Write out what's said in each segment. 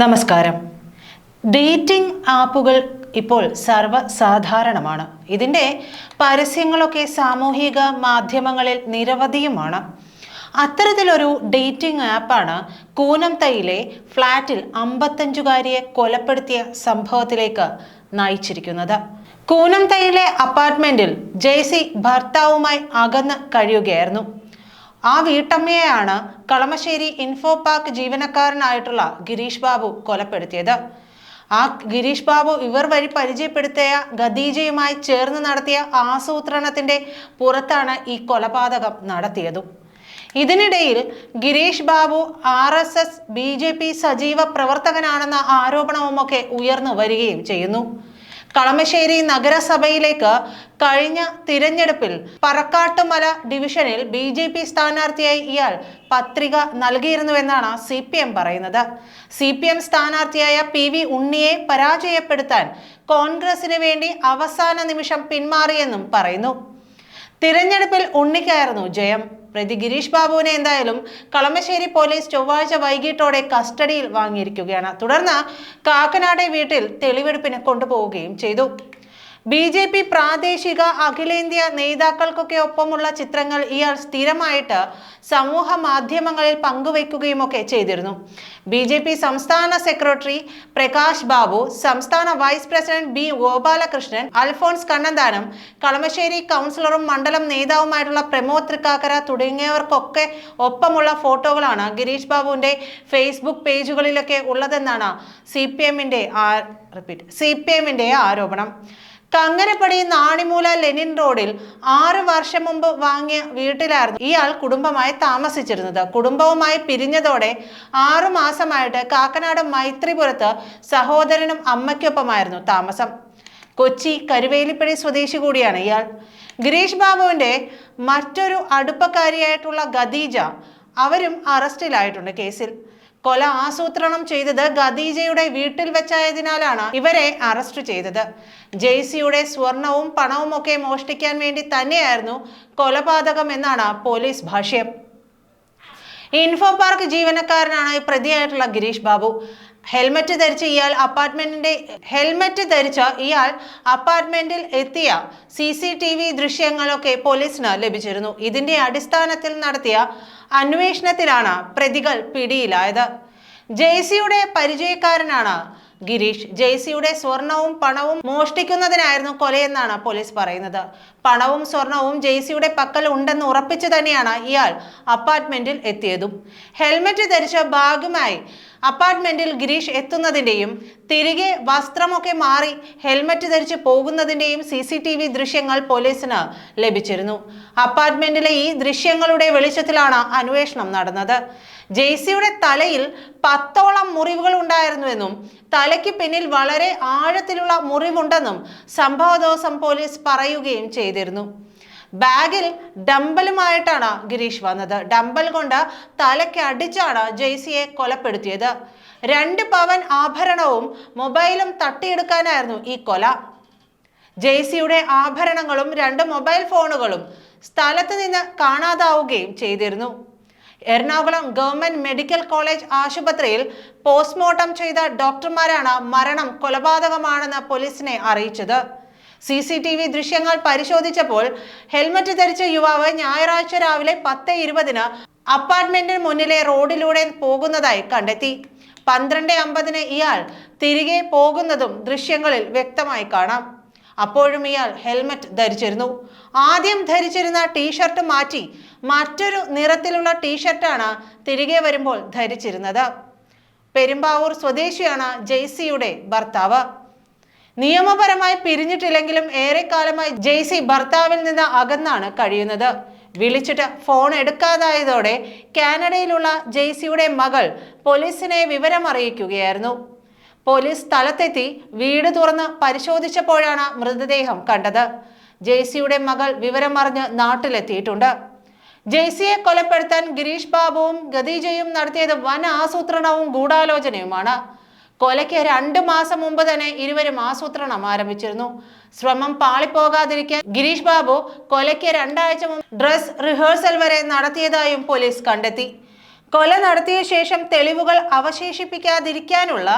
നമസ്കാരം. ഡേറ്റിംഗ് ആപ്പുകൾ ഇപ്പോൾ സർവസാധാരണമാണ്. ഇതിന്റെ പരസ്യങ്ങളൊക്കെ സാമൂഹിക മാധ്യമങ്ങളിൽ നിരവധിയുമാണ്. അത്തരത്തിലൊരു ഡേറ്റിംഗ് ആപ്പാണ് കൂനംതൈയിലെ ഫ്ലാറ്റിൽ അമ്പത്തഞ്ചുകാരിയെ കൊലപ്പെടുത്തിയ സംഭവത്തിലേക്ക് നയിച്ചിരിക്കുന്നത്. കൂനംതൈയിലെ അപ്പാർട്ട്മെന്റിൽ ജെയ്സി ഭർത്താവുമായി അകന്ന് കഴിയുകയായിരുന്നു. ആ വീട്ടമ്മയെയാണ് കളമശ്ശേരി ഇൻഫോ പാർക്ക് ജീവനക്കാരനായിട്ടുള്ള ഗിരീഷ് ബാബു കൊലപ്പെടുത്തിയത്. ആ ഗിരീഷ് ബാബു ഇവർ വഴി പരിചയപ്പെടുത്തിയ ഖദീജയുമായി ചേർന്ന് നടത്തിയ ആസൂത്രണത്തിന്റെ പുറത്താണ് ഈ കൊലപാതകം നടത്തിയതും. ഇതിനിടയിൽ Girish Babu R S S B J P സജീവ പ്രവർത്തകനാണെന്ന ആരോപണവുമൊക്കെ ഉയർന്നു വരികയും ചെയ്യുന്നു. കളമശ്ശേരി നഗരസഭയിലേക്ക് കഴിഞ്ഞ തിരഞ്ഞെടുപ്പിൽ പറക്കാട്ടുമല ഡിവിഷനിൽ ബി ജെ പി സ്ഥാനാർത്ഥിയായി ഇയാൾ പത്രിക നൽകിയിരുന്നുവെന്നാണ് സി പി എം പറയുന്നത്. സി പി എം സ്ഥാനാർത്ഥിയായ പി വി ഉണ്ണിയെ പരാജയപ്പെടുത്താൻ കോൺഗ്രസിന് വേണ്ടി അവസാന നിമിഷം പിന്മാറിയെന്നും പറയുന്നു. തിരഞ്ഞെടുപ്പിൽ ഉണ്ണിക്കായിരുന്നു ജയം. പ്രതി ഗിരീഷ് ബാബുവിനെ എന്തായാലും കളമശ്ശേരി പോലീസ് ചൊവ്വാഴ്ച വൈകിട്ടോടെ കസ്റ്റഡിയിൽ വാങ്ങിയിരിക്കുകയാണ്. തുടർന്ന് കാക്കനാടെ വീട്ടിൽ തെളിവെടുപ്പിന് കൊണ്ടുപോവുകയും ചെയ്തു. ബി ജെ പി പ്രാദേശിക അഖിലേന്ത്യാ നേതാക്കൾക്കൊക്കെ ഒപ്പമുള്ള ചിത്രങ്ങൾ ഇയാൾ സ്ഥിരമായിട്ട് സമൂഹ മാധ്യമങ്ങളിൽ പങ്കുവയ്ക്കുകയും ഒക്കെ ചെയ്തിരുന്നു. ബി ജെ പി സംസ്ഥാന സെക്രട്ടറി പ്രകാശ് ബാബു സംസ്ഥാന vice president B Gopalakrishnan Alphons Kannanthanam Kalamassery കൗൺസിലറും മണ്ഡലം നേതാവുമായിട്ടുള്ള പ്രമോദ് തൃക്കാക്കര തുടങ്ങിയവർക്കൊക്കെ ഒപ്പമുള്ള ഫോട്ടോകളാണ് ഗിരീഷ് ബാബുവിന്റെ ഫേസ്ബുക്ക് പേജുകളിലൊക്കെ ഉള്ളതെന്നാണ് സി പി എമ്മിന്റെ റിപ്പീറ്റ് സി പി എമ്മിന്റെ ആരോപണം. കങ്ങരപ്പടി നാണിമൂല ലെനിൻ റോഡിൽ ആറ് വർഷം മുമ്പ് വാങ്ങിയ വീട്ടിലായിരുന്നു ഇയാൾ കുടുംബമായി താമസിച്ചിരുന്നത്. കുടുംബവുമായി പിരിഞ്ഞതോടെ ആറു മാസമായിട്ട് കാക്കനാട് മൈത്രിപുരത്ത് സഹോദരനും അമ്മയ്ക്കൊപ്പമായിരുന്നു താമസം. കൊച്ചി കരുവേലിപ്പടി സ്വദേശി കൂടിയാണ് ഇയാൾ. ഗിരീഷ് ബാബുവിന്റെ മറ്റൊരു അടുപ്പക്കാരിയായിട്ടുള്ള ഖദീജ അവരും അറസ്റ്റിലായിട്ടുണ്ട് കേസിൽ. കൊല ആസൂത്രണം ചെയ്തത് ഖദീജയുടെ വീട്ടിൽ വെച്ചായതിനാലാണ് ഇവരെ അറസ്റ്റ് ചെയ്തത്. ജെയ്സിയുടെ സ്വർണവും പണവും ഒക്കെ മോഷ്ടിക്കാൻ വേണ്ടി തന്നെയായിരുന്നു കൊലപാതകം എന്നാണ് പോലീസ് ഭാഷ്യം. ഇൻഫോ പാർക്ക് ജീവനക്കാരനാണ് പ്രതിയായിട്ടുള്ള ഗിരീഷ് ബാബു. ഹെൽമറ്റ് ധരിച്ച് ഇയാൾ അപ്പാർട്ട്മെന്റിന്റെ ഹെൽമറ്റ് ധരിച്ച ഇയാൾ അപ്പാർട്ട്മെന്റിൽ എത്തിയ സി സി ടി വി ദൃശ്യങ്ങളൊക്കെ പോലീസിന് ലഭിച്ചിരുന്നു. ഇതിന്റെ അടിസ്ഥാനത്തിൽ നടത്തിയ അന്വേഷണത്തിലാണ് പ്രതികൾ പിടിയിലായത്. ജെയ്സിയുടെ പരിചയക്കാരനാണ് ഗിരീഷ്. ജെയ്സിയുടെ സ്വർണവും പണവും മോഷ്ടിക്കുന്നതിനായിരുന്നു കൊലയെന്നാണ് പോലീസ് പറയുന്നത്. പണവും സ്വർണവും ജെയ്സിയുടെ പക്കൽ ഉണ്ടെന്ന് ഉറപ്പിച്ചു തന്നെയാണ് ഇയാൾ അപ്പാർട്ട്മെന്റിൽ എത്തിയതും. ഹെൽമെറ്റ് ധരിച്ച ബാഗുമായി അപ്പാർട്ട്മെന്റിൽ ഗിരീഷ് എത്തുന്നതിന്റെയും തിരികെ വസ്ത്രമൊക്കെ മാറി ഹെൽമറ്റ് ധരിച്ച് പോകുന്നതിന്റെയും സി സി ടി വി ദൃശ്യങ്ങൾ പോലീസിന് ലഭിച്ചിരുന്നു. അപ്പാർട്ട്മെന്റിലെ ഈ ദൃശ്യങ്ങളുടെ വെളിച്ചത്തിലാണ് അന്വേഷണം നടന്നത്. ജെയ്സിയുടെ തലയിൽ പത്തോളം മുറിവുകൾ ഉണ്ടായിരുന്നുവെന്നും തലയ്ക്ക് പിന്നിൽ വളരെ ആഴത്തിലുള്ള മുറിവുണ്ടെന്നും സംഭവ ദിവസം പോലീസ് പറയുകയും ചെയ്തിരുന്നു. ബാഗിൽ ഡമ്പലുമായിട്ടാണ് ഗിരീഷ് വന്നത്. ഡംബൽ കൊണ്ട് തലയ്ക്ക് അടിച്ചാണ് ജെയ്സിയെ കൊലപ്പെടുത്തിയത്. രണ്ട് പവൻ ആഭരണവും മൊബൈലും തട്ടിയെടുക്കാനായിരുന്നു ഈ കൊല. ജെയ്സിയുടെ ആഭരണങ്ങളും രണ്ട് മൊബൈൽ ഫോണുകളും സ്ഥലത്ത് നിന്ന് കാണാതാവുകയും ചെയ്തിരുന്നു. എറണാകുളം ഗവൺമെന്റ് മെഡിക്കൽ കോളേജ് ആശുപത്രിയിൽ പോസ്റ്റ്മോർട്ടം ചെയ്ത ഡോക്ടർമാരാണ് മരണം കൊലപാതകമാണെന്ന് പോലീസിനെ അറിയിച്ചത്. സി സി ടി വി ദൃശ്യങ്ങൾ പരിശോധിച്ചപ്പോൾ ഹെൽമറ്റ് ധരിച്ച യുവാവ് ഞായറാഴ്ച രാവിലെ പത്ത് ഇരുപതിന് അപ്പാർട്ട്മെന്റിന് മുന്നിലെ റോഡിലൂടെ പോകുന്നതായി കണ്ടെത്തി. പന്ത്രണ്ട് അമ്പതിന് ഇയാൾ തിരികെ പോകുന്നതും ദൃശ്യങ്ങളിൽ വ്യക്തമായി കാണാം. അപ്പോഴും ഇയാൾ ഹെൽമറ്റ് ധരിച്ചിരുന്നു. ആദ്യം ധരിച്ചിരുന്ന ടീഷർട്ട് മാറ്റി മറ്റൊരു നിറത്തിലുള്ള ടീഷർട്ടാണ് തിരികെ വരുമ്പോൾ ധരിച്ചിരുന്നത്. പെരുമ്പാവൂർ സ്വദേശിയാണ് ജെയ്സിയുടെ ഭർത്താവ്. നിയമപരമായി പിരിഞ്ഞിട്ടില്ലെങ്കിലും ഏറെക്കാലമായി ജെയ്സി ഭർത്താവിൽ നിന്ന് അകന്നാണ് കഴിയുന്നത്. വിളിച്ചിട്ട് ഫോൺ എടുക്കാതായതോടെ കാനഡയിലുള്ള ജെയ്സിയുടെ മകൾ പോലീസിനെ വിവരം അറിയിക്കുകയായിരുന്നു പോലീസ് സ്ഥലത്തെത്തി വീട് തുറന്ന് പരിശോധിച്ചപ്പോഴാണ് മൃതദേഹം കണ്ടത്. ജെയ്സിയുടെ മകൾ വിവരം അറിഞ്ഞ് നാട്ടിലെത്തിയിട്ടുണ്ട്. ജെയ്സിയെ കൊലപ്പെടുത്താൻ ഗിരീഷ് ബാബുവും ഗദീജയും നടത്തിയത് വൻ ആസൂത്രണവും ഗൂഢാലോചനയുമാണ്. കൊലയ്ക്ക് രണ്ട് മാസം മുമ്പ് തന്നെ ഇരുവരും ആസൂത്രണം ആരംഭിച്ചിരുന്നു. ശ്രമം പാളിപ്പോകാതിരിക്കാൻ ഗിരീഷ് ബാബു കൊലയ്ക്ക് രണ്ടാഴ്ച മുമ്പ് ഡ്രസ് റിഹേഴ്സൽ വരെ നടത്തിയതായും പോലീസ് കണ്ടെത്തി. കൊല നടത്തിയ ശേഷം തെളിവുകൾ അവശേഷിപ്പിക്കാതിരിക്കാനുള്ള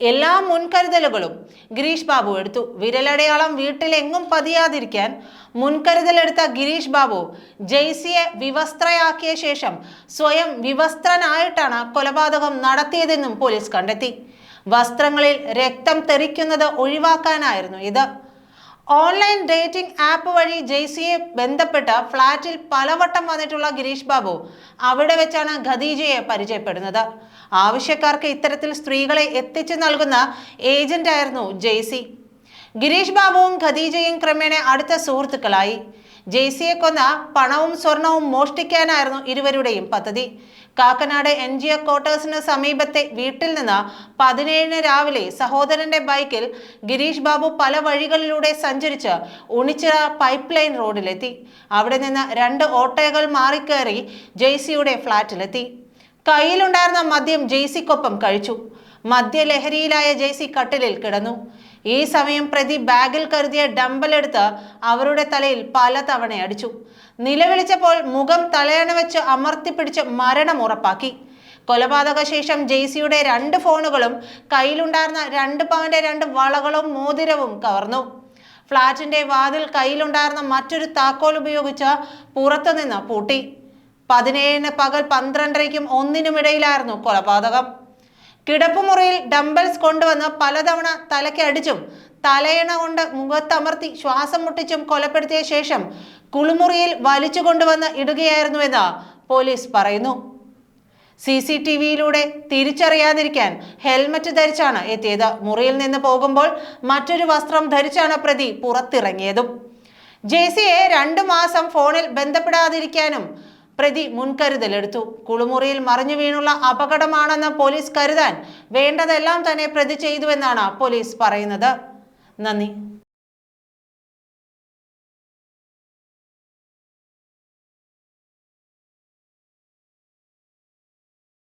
എല്ലാ മുൻകരുതലുകളും ഗിരീഷ് ബാബു എടുത്തു. വിരലടയാളം വീട്ടിലെങ്ങും പതിയാതിരിക്കാൻ മുൻകരുതലെടുത്ത ഗിരീഷ് ബാബു ജെയ്സിയെ വിവസ്ത്രയാക്കിയ ശേഷം സ്വയം വിവസ്ത്രനായിട്ടാണ് കൊലപാതകം നടത്തിയതെന്നും പോലീസ് കണ്ടെത്തി. വസ്ത്രങ്ങളിൽ രക്തം തെറിക്കുന്നത് ഒഴിവാക്കാനായിരുന്നു ഇത്. ഓൺലൈൻ ഡേറ്റിംഗ് ആപ്പ് വഴി ജെയ്സിയെ ബന്ധപ്പെട്ട് ഫ്ളാറ്റിൽ പലവട്ടം വന്നിട്ടുള്ള ഗിരീഷ് ബാബു അവിടെ വെച്ചാണ് ഖദീജയെ പരിചയപ്പെടുന്നത്. ആവശ്യക്കാർക്ക് ഇത്തരത്തിൽ സ്ത്രീകളെ എത്തിച്ചു നൽകുന്ന ഏജന്റായിരുന്നു ജെയ്സി. ഗിരീഷ് ബാബുവും ഖദീജയും ക്രമേണ അടുത്ത സുഹൃത്തുക്കളായി. ജെയ്സിയെ കൊന്ന പണവും സ്വർണവും മോഷ്ടിക്കാനായിരുന്നു ഇരുവരുടെയും പദ്ധതി. കാക്കനാട് എൻ ജി ഒ ക്വാർട്ടേഴ്സിന് സമീപത്തെ വീട്ടിൽ നിന്ന് പതിനേഴിന് രാവിലെ സഹോദരന്റെ ബൈക്കിൽ ഗിരീഷ് ബാബു പല വഴികളിലൂടെ സഞ്ചരിച്ച് ഉണിച്ചിറ പൈപ്പ് ലൈൻ റോഡിലെത്തി. അവിടെ നിന്ന് രണ്ട് ഓട്ടോകൾ മാറിക്കയറി ജെയ്സിയുടെ ഫ്ളാറ്റിലെത്തി. കയ്യിലുണ്ടായിരുന്ന മദ്യം ജെയ്സിക്കൊപ്പം കഴിച്ചു. മദ്യലഹരിയിലായ ജെയ്സി കട്ടിലിൽ കിടന്നു. ഈ സമയം പ്രതി ബാഗിൽ കരുതിയ ഡമ്പൽ എടുത്ത് അവരുടെ തലയിൽ പല തവണ അടിച്ചു. നിലവിളിച്ചപ്പോൾ മുഖം തലയണ വെച്ച് അമർത്തിപ്പിടിച്ച് മരണം ഉറപ്പാക്കി. കൊലപാതക ശേഷം ജെയ്സിയുടെ രണ്ട് ഫോണുകളും കയ്യിലുണ്ടായിരുന്ന രണ്ട് പവന്റെ രണ്ട് വളകളും മോതിരവും കവർന്നു. ഫ്ളാറ്റിന്റെ വാതിൽ കയ്യിലുണ്ടായിരുന്ന മറ്റൊരു താക്കോൽ ഉപയോഗിച്ച് പുറത്തുനിന്ന് പൂട്ടി. പതിനേഴിന് പകൽ പന്ത്രണ്ടരയ്ക്കും ഒന്നിനുമിടയിലായിരുന്നു കൊലപാതകം. കിടപ്പുമുറിയിൽ ഡംബൽസ് കൊണ്ടുവന്ന് പലതവണ തലയ്ക്ക് അടിച്ചും തലയണ കൊണ്ട് മുഖത്തമർത്തി ശ്വാസം മുട്ടിച്ചും കൊലപ്പെടുത്തിയ ശേഷം കുളിമുറിയിൽ വലിച്ചു കൊണ്ടുവന്ന് ഇടുകയായിരുന്നുവെന്ന് പോലീസ് പറയുന്നു. സി സി ടി വിയിലൂടെ തിരിച്ചറിയാതിരിക്കാൻ ഹെൽമറ്റ് ധരിച്ചാണ് എത്തിയത്. മുറിയിൽ നിന്ന് പോകുമ്പോൾ മറ്റൊരു വസ്ത്രം ധരിച്ചാണ് പ്രതി പുറത്തിറങ്ങിയതും. ജെയ്സിയെ രണ്ടു മാസം ഫോണിൽ ബന്ധപ്പെടാതിരിക്കാനും പ്രതി മുൻകരുതലെടുത്തു. കുളിമുറിയിൽ മറിഞ്ഞു വീണുള്ള അപകടമാണെന്ന് പോലീസ് കരുതാൻ വേണ്ടതെല്ലാം തന്നെ പ്രതി ചെയ്തുവെന്നാണ് പോലീസ് പറയുന്നത്. നന്ദി.